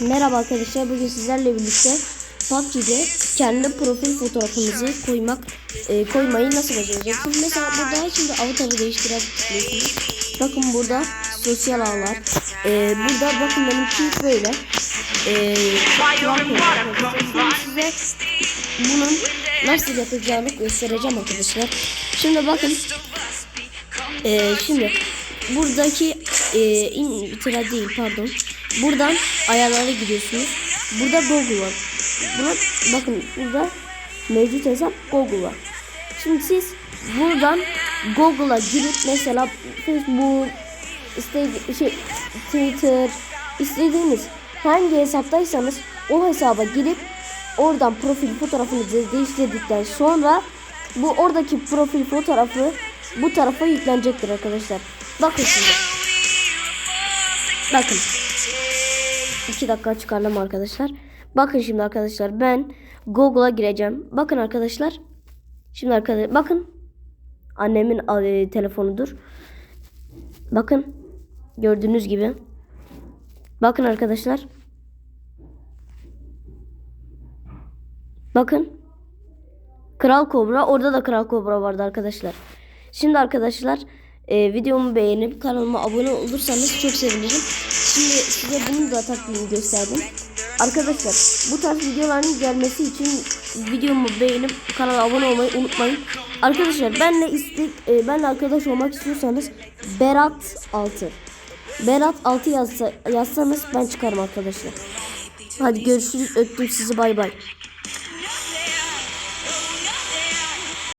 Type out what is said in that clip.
Merhaba arkadaşlar bugün sizlerle birlikte PUBG'de kendi profil fotoğrafımızı koymak e, koymayı nasıl başaracaksınız? Mesela burada şimdi avatarı değiştirebilirsiniz. Bakın burada sosyal ağlar. E, burada bakın benimki böyle. E, size bunun nasıl yapacağını göstereceğim arkadaşlar. Şimdi bakın. E, şimdi buradaki e, intira değil pardon. Buradan ayarlara gidiyorsunuz. Burada Google var. Buna, bakın burada mevcut hesap Google var. Şimdi siz buradan Google'a girip mesela Facebook, istedi şey, Twitter, istediğiniz hangi hesaptaysanız o hesaba girip oradan profil fotoğrafınızı değiştirdikten sonra bu oradaki profil fotoğrafı bu tarafa yüklenecektir arkadaşlar. Bakın şimdi. Bakın. 2 dakika çıkardım arkadaşlar. Bakın şimdi arkadaşlar ben Google'a gireceğim. Bakın arkadaşlar. Şimdi arkadaşlar bakın. Annemin e, telefonudur. Bakın. Gördüğünüz gibi. Bakın arkadaşlar. Bakın. Kral Kobra. Orada da Kral Kobra vardı arkadaşlar. Şimdi arkadaşlar e, videomu beğenip kanalıma abone olursanız çok sevinirim. Şimdi size bunun da taktiğini gösterdim. Arkadaşlar bu tarz videoların gelmesi için videomu beğenip kanala abone olmayı unutmayın. Arkadaşlar benle istek e, benle arkadaş olmak istiyorsanız Berat 6 Berat 6 yazsa, yazsanız ben çıkarım arkadaşlar. Hadi görüşürüz. Öptüm sizi bay bay.